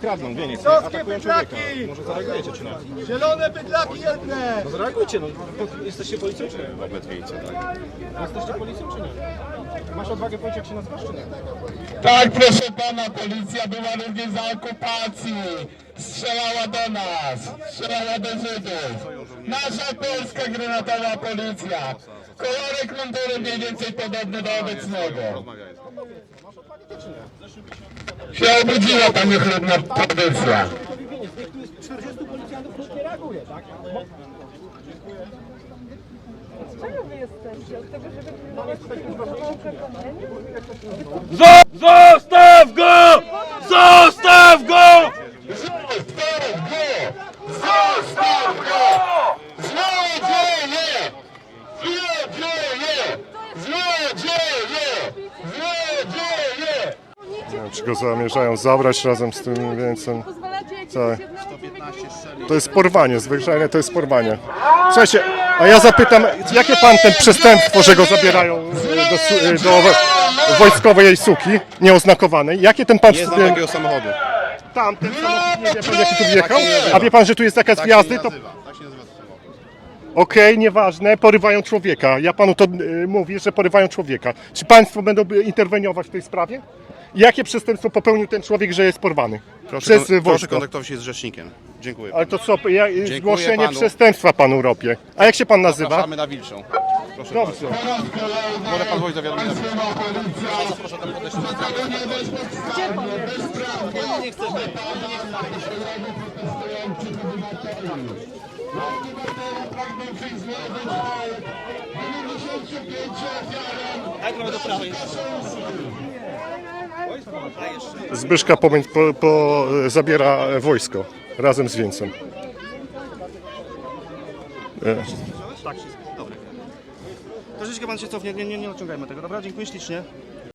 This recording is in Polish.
kradną wieniec, nie? Atakują człowieka. Może zareagujecie czy nie? Zielone bydlaki jedne! No zareagujcie, no. Jesteście policją czy nie? Obydwiejcie, tak. Jesteście policją czy nie? Masz odwagę powiedzieć jak się nazywasz czy nie? Tak, proszę pana, policja była również za okupacji. Strzelała do nas, strzelała do Żydów. Nasza polska granatowa policja. Kolorek mundury mniej więcej podobny do obecnego. Się obudziła ta niechlubna tradycja. Tu jest 40 policjantów, już nie reaguje? Czego wy jesteście? Od tego, żeby? Zostaw go! Czy go zamierzają zabrać razem z tym jakiemuś Tak. To jest porwanie, zwyczajnie to jest porwanie. Słuchajcie, a ja zapytam, jakie pan ten przestępstwo, że go zabierają e, do, su- e, do wojskowej suki nieoznakowanej? Jakie ten pan... Nie znam takiego samochodu. Tam, ten samochód, nie wie pan jaki tu wjechał? A wie pan, że tu jest zakaz wjazdy? To nazywa. Okej, nieważne, porywają człowieka. Ja panu to y, mówię, że porywają człowieka. Czy państwo będą interweniować w tej sprawie? Jakie przestępstwo popełnił ten człowiek, że jest porwany? Proszę, Przez kon- proszę wojsko. kontaktować się z rzecznikiem. Dziękuję. Ale to co, ja, y, Dziękuję zgłoszenie panu. przestępstwa panu robię. A jak się pan nazywa? Zapraszamy na Wilczą. Proszę Dobrze. bardzo. Może pan wojść zawiadomienia. Zbyszka Pomięć po, po, zabiera wojsko razem z Więcem. Troszeczkę pan się cofnie, nie, nie, nie naciągajmy tego, dobra? Dziękuję ślicznie.